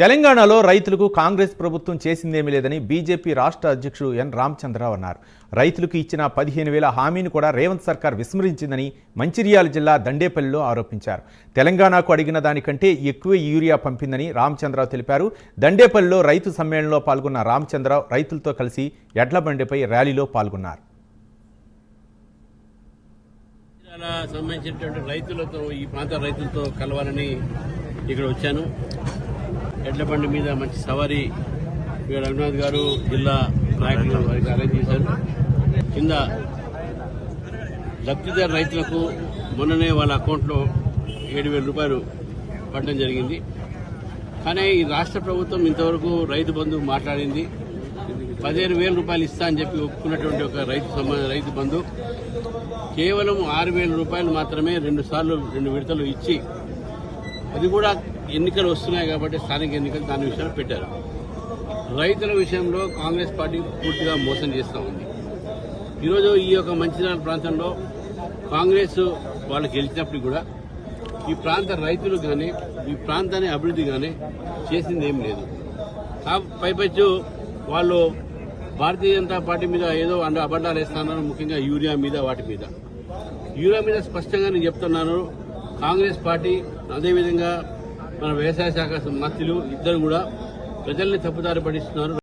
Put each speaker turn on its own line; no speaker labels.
తెలంగాణలో రైతులకు కాంగ్రెస్ ప్రభుత్వం చేసిందేమీ లేదని బీజేపీ రాష్ట్ర అధ్యక్షుడు ఎన్ రామచంద్రరావు అన్నారు. రైతులకు ఇచ్చిన పదిహేను వేల హామీని కూడా రేవంత్ సర్కార్ విస్మరించిందని మంచిర్యాల జిల్లా దండేపల్లిలో ఆరోపించారు. తెలంగాణకు అడిగిన దానికంటే ఎక్కువ యూరియా పంపిందని రామచంద్రరావు తెలిపారు. దండేపల్లిలో రైతు సమ్మేళనలో పాల్గొన్న రామచంద్రరావు రైతులతో కలిసి ఎడ్ల బండిపై ర్యాలీలో పాల్గొన్నారు.
సంబంధించినటువంటి రైతులతో ఈ ప్రాంత రైతులతో కలవాలని ఇక్కడ వచ్చాను. ఎడ్ల బండి మీద మంచి సవారీ రఘునాథ్ గారు జిల్లా నాయకులు వారికి అరేంజ్ చేశారు. కింద లబ్ధిదారు రైతులకు మొన్ననే వాళ్ళ అకౌంట్లో ఏడు వేల రూపాయలు పడడం జరిగింది. కానీ ఈ రాష్ట్ర ప్రభుత్వం ఇంతవరకు రైతు బంధు మాట్లాడింది. పదిహేను వేల రూపాయలు ఇస్తా అని చెప్పి ఒప్పుకున్నటువంటి ఒక రైతు సంబంధ రైతు బంధు కేవలం ఆరు వేల రూపాయలు మాత్రమే రెండు సార్లు రెండు విడతలు ఇచ్చి అది కూడా ఎన్నికలు వస్తున్నాయి కాబట్టి స్థానిక ఎన్నికలు దాని విషయంలో పెట్టారు. రైతుల విషయంలో కాంగ్రెస్ పార్టీ పూర్తిగా మోసం చేస్తూ ఉంది. ఈరోజు ఈ యొక్క మంచిర్యాల ప్రాంతంలో కాంగ్రెస్ వాళ్ళు గెలిచినప్పుడు కూడా ఈ ప్రాంత రైతులు కానీ ఈ ప్రాంతాన్ని అభివృద్ధి కానీ చేసింది ఏం లేదు. పైపచ్చు వాళ్ళు భారతీయ జనతా పార్టీ మీద ఏదో అండ అబద్దాలు వేస్తున్నారు ముఖ్యంగా యూరియా మీద వాటి మీద. యూరియా మీద స్పష్టంగా నేను చెప్తున్నాను కాంగ్రెస్ పార్టీ అదేవిధంగా మన వ్యవసాయ శాఖ మంత్రులు ఇద్దరు కూడా ప్రజల్ని తప్పుదారి పడిస్తున్నారు